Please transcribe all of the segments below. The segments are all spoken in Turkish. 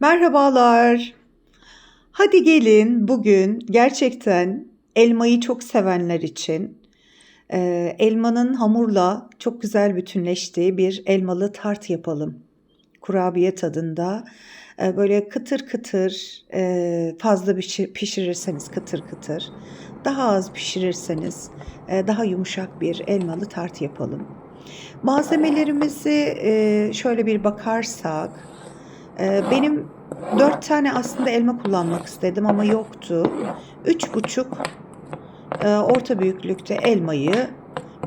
Merhabalar. Hadi gelin bugün gerçekten elmayı çok sevenler için e, elmanın hamurla çok güzel bütünleştiği bir elmalı tart yapalım. Kurabiye tadında e, böyle kıtır kıtır e, fazla pişirirseniz kıtır kıtır daha az pişirirseniz e, daha yumuşak bir elmalı tart yapalım. Malzemelerimizi e, şöyle bir bakarsak benim dört tane aslında elma kullanmak istedim ama yoktu. Üç buçuk e, orta büyüklükte elmayı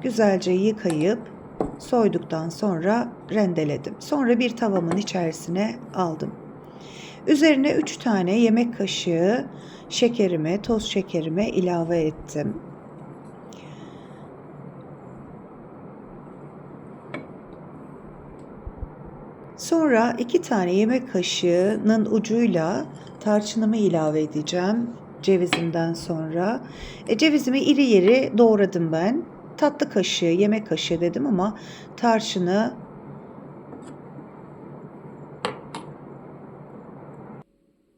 güzelce yıkayıp soyduktan sonra rendeledim. Sonra bir tavamın içerisine aldım. Üzerine üç tane yemek kaşığı şekerimi, toz şekerimi ilave ettim. Sonra iki tane yemek kaşığının ucuyla tarçınımı ilave edeceğim cevizimden sonra. E, cevizimi iri yeri doğradım ben. Tatlı kaşığı, yemek kaşığı dedim ama tarçını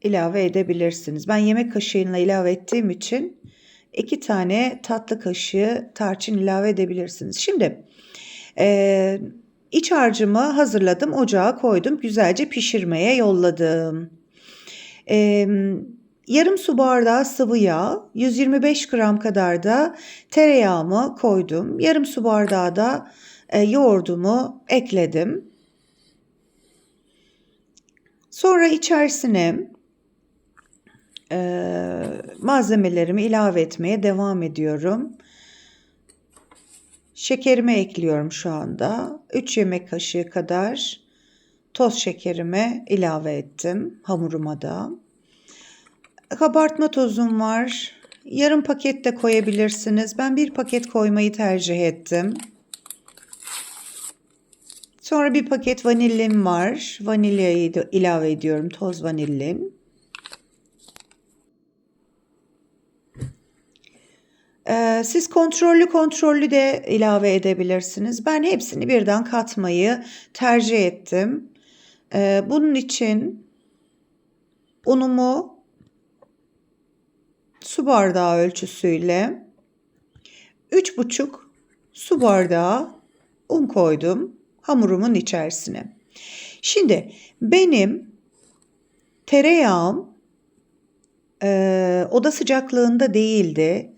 ilave edebilirsiniz. Ben yemek kaşığıyla ilave ettiğim için iki tane tatlı kaşığı tarçın ilave edebilirsiniz. Şimdi e, İç harcımı hazırladım, ocağa koydum, güzelce pişirmeye yolladım. Ee, yarım su bardağı sıvı yağ, 125 gram kadar da tereyağımı koydum. Yarım su bardağı da e, yoğurdumu ekledim. Sonra içerisine e, malzemelerimi ilave etmeye devam ediyorum. Şekerimi ekliyorum şu anda. 3 yemek kaşığı kadar toz şekerimi ilave ettim hamuruma da. Kabartma tozum var. Yarım paket de koyabilirsiniz. Ben bir paket koymayı tercih ettim. Sonra bir paket vanillim var. Vanilyayı da ilave ediyorum. Toz vanilin. Siz kontrollü kontrollü de ilave edebilirsiniz. Ben hepsini birden katmayı tercih ettim. Ee, bunun için unumu su bardağı ölçüsüyle 3,5 su bardağı un koydum hamurumun içerisine. Şimdi benim tereyağım e, oda sıcaklığında değildi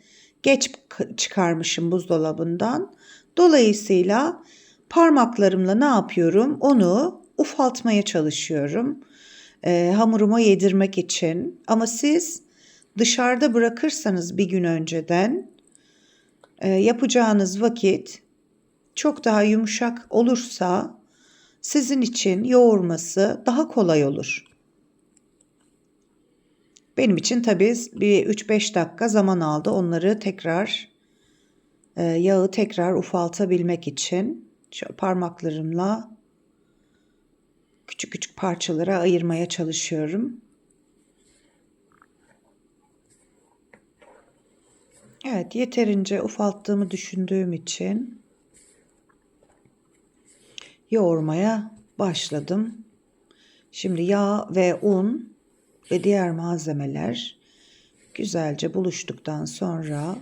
geç çıkarmışım buzdolabından. Dolayısıyla parmaklarımla ne yapıyorum? Onu ufaltmaya çalışıyorum. E, hamuruma yedirmek için. Ama siz dışarıda bırakırsanız bir gün önceden e, yapacağınız vakit çok daha yumuşak olursa sizin için yoğurması daha kolay olur. Benim için tabii bir 3-5 dakika zaman aldı. Onları tekrar e, yağı tekrar ufaltabilmek için parmaklarımla küçük küçük parçalara ayırmaya çalışıyorum. Evet, yeterince ufalttığımı düşündüğüm için yoğurmaya başladım. Şimdi yağ ve un ve diğer malzemeler güzelce buluştuktan sonra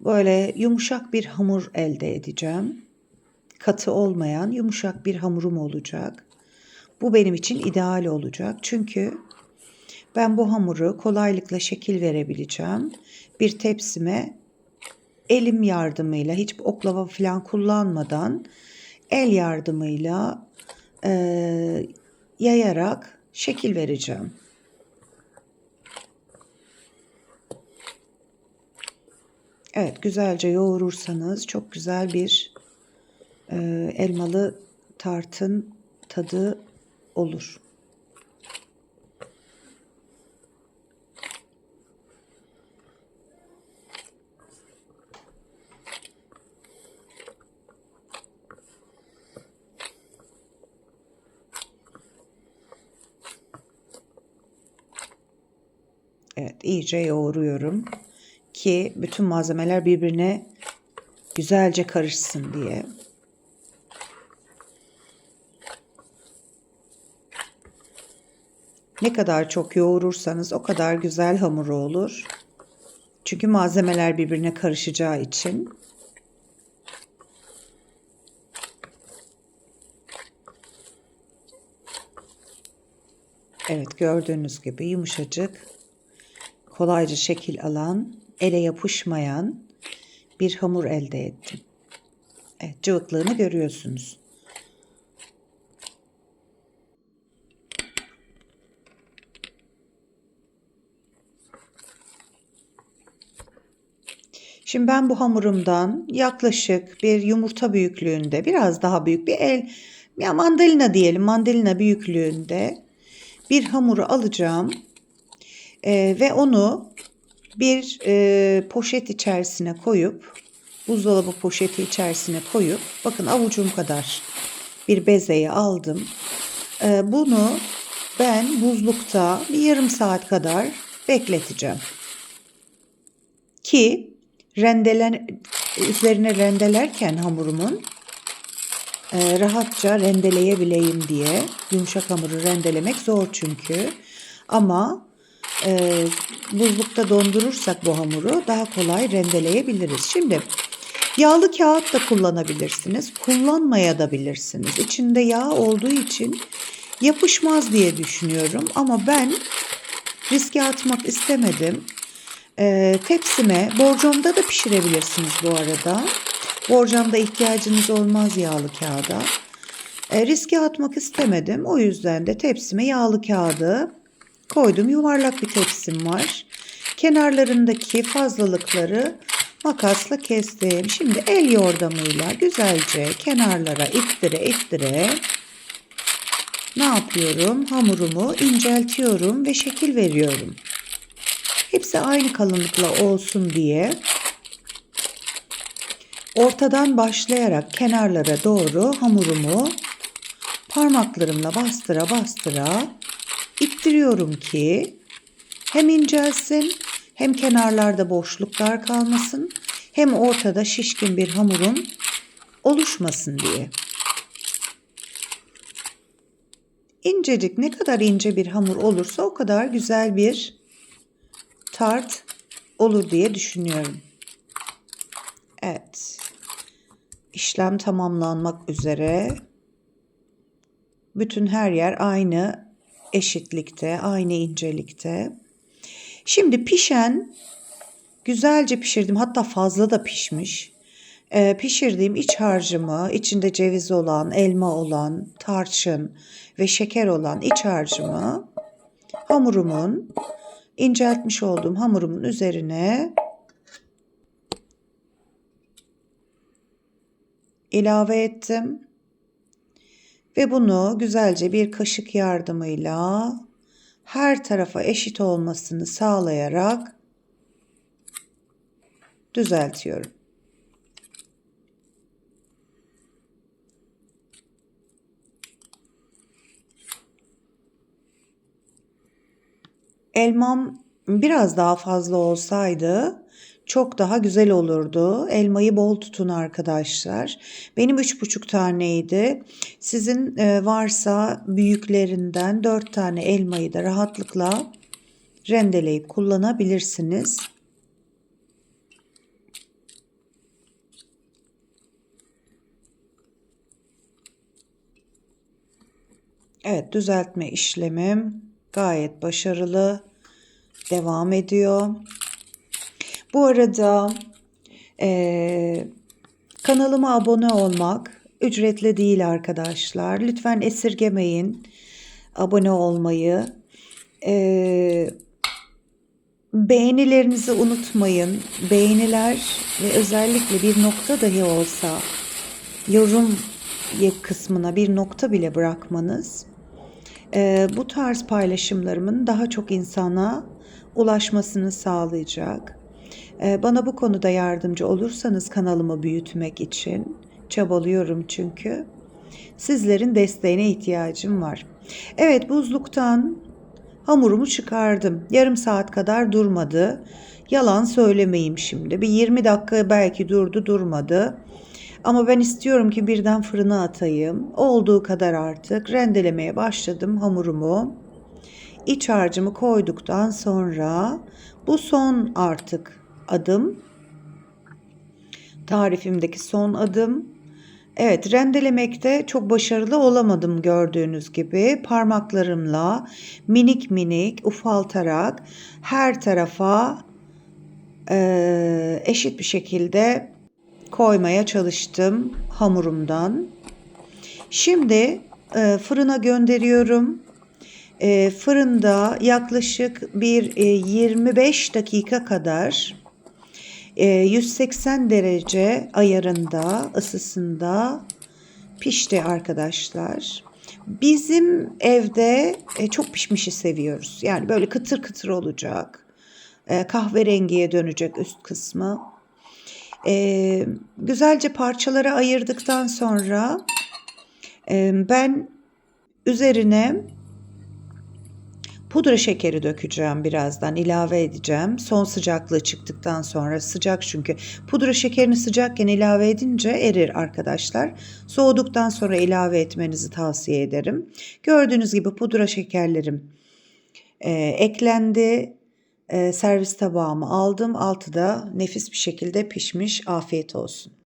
böyle yumuşak bir hamur elde edeceğim. Katı olmayan yumuşak bir hamurum olacak. Bu benim için ideal olacak. Çünkü ben bu hamuru kolaylıkla şekil verebileceğim. Bir tepsime elim yardımıyla hiç oklava falan kullanmadan el yardımıyla e, yayarak şekil vereceğim. Evet güzelce yoğurursanız çok güzel bir e, elmalı tartın tadı olur. Evet iyice yoğuruyorum ki bütün malzemeler birbirine güzelce karışsın diye. Ne kadar çok yoğurursanız o kadar güzel hamuru olur. Çünkü malzemeler birbirine karışacağı için. Evet gördüğünüz gibi yumuşacık, kolayca şekil alan, ele yapışmayan bir hamur elde ettim. Evet cıvıklığını görüyorsunuz. Şimdi ben bu hamurumdan yaklaşık bir yumurta büyüklüğünde, biraz daha büyük bir el, ya mandalina diyelim, mandalina büyüklüğünde bir hamuru alacağım Ee, ve onu bir e, poşet içerisine koyup, buzdolabı poşeti içerisine koyup, bakın avucum kadar bir bezeyi aldım. Ee, bunu ben buzlukta bir yarım saat kadar bekleteceğim. Ki rendelen üzerine rendelerken hamurumun e, rahatça rendeleyebileyim diye. Yumuşak hamuru rendelemek zor çünkü. Ama e, buzlukta dondurursak bu hamuru daha kolay rendeleyebiliriz. Şimdi yağlı kağıt da kullanabilirsiniz. Kullanmaya da bilirsiniz. İçinde yağ olduğu için yapışmaz diye düşünüyorum. Ama ben riske atmak istemedim. E, tepsime, borcamda da pişirebilirsiniz bu arada. Borcamda ihtiyacınız olmaz yağlı kağıda. E, riske atmak istemedim. O yüzden de tepsime yağlı kağıdı koydum. Yuvarlak bir tepsim var. Kenarlarındaki fazlalıkları makasla kestim. Şimdi el yordamıyla güzelce kenarlara ittire ittire ne yapıyorum? Hamurumu inceltiyorum ve şekil veriyorum. Hepsi aynı kalınlıkla olsun diye ortadan başlayarak kenarlara doğru hamurumu parmaklarımla bastıra bastıra ittiriyorum ki hem incelsin hem kenarlarda boşluklar kalmasın hem ortada şişkin bir hamurun oluşmasın diye. İncecik ne kadar ince bir hamur olursa o kadar güzel bir tart olur diye düşünüyorum. Evet. İşlem tamamlanmak üzere. Bütün her yer aynı eşitlikte, aynı incelikte. Şimdi pişen, güzelce pişirdim. Hatta fazla da pişmiş. Ee, pişirdiğim iç harcımı, içinde ceviz olan, elma olan, tarçın ve şeker olan iç harcımı hamurumun inceltmiş olduğum hamurumun üzerine ilave ettim. Ve bunu güzelce bir kaşık yardımıyla her tarafa eşit olmasını sağlayarak düzeltiyorum. Elmam biraz daha fazla olsaydı çok daha güzel olurdu. Elmayı bol tutun arkadaşlar. Benim üç buçuk taneydi. Sizin e, varsa büyüklerinden dört tane elmayı da rahatlıkla rendeleyip kullanabilirsiniz. Evet düzeltme işlemim gayet başarılı devam ediyor. Bu arada e, kanalıma abone olmak ücretli değil arkadaşlar. Lütfen esirgemeyin abone olmayı. E, beğenilerinizi unutmayın. Beğeniler ve özellikle bir nokta dahi olsa yorum kısmına bir nokta bile bırakmanız e, bu tarz paylaşımlarımın daha çok insana ulaşmasını sağlayacak. E, bana bu konuda yardımcı olursanız kanalımı büyütmek için çabalıyorum çünkü. Sizlerin desteğine ihtiyacım var. Evet buzluktan hamurumu çıkardım. Yarım saat kadar durmadı. Yalan söylemeyeyim şimdi. Bir 20 dakika belki durdu durmadı. Ama ben istiyorum ki birden fırına atayım. Olduğu kadar artık rendelemeye başladım hamurumu. İç harcımı koyduktan sonra bu son artık adım. Tarifimdeki son adım. Evet rendelemekte çok başarılı olamadım gördüğünüz gibi. Parmaklarımla minik minik ufaltarak her tarafa e, eşit bir şekilde koymaya çalıştım hamurumdan. Şimdi e, fırına gönderiyorum. E, fırında yaklaşık bir e, 25 dakika kadar e, 180 derece ayarında ısısında pişti arkadaşlar. Bizim evde e, çok pişmişi seviyoruz. Yani böyle kıtır kıtır olacak. E, kahverengiye dönecek üst kısmı. E, güzelce parçalara ayırdıktan sonra e, ben üzerine pudra şekeri dökeceğim birazdan ilave edeceğim. Son sıcaklığı çıktıktan sonra sıcak çünkü pudra şekerini sıcakken ilave edince erir arkadaşlar. Soğuduktan sonra ilave etmenizi tavsiye ederim. Gördüğünüz gibi pudra şekerlerim e, eklendi. E, servis tabağımı aldım. Altı da nefis bir şekilde pişmiş. Afiyet olsun.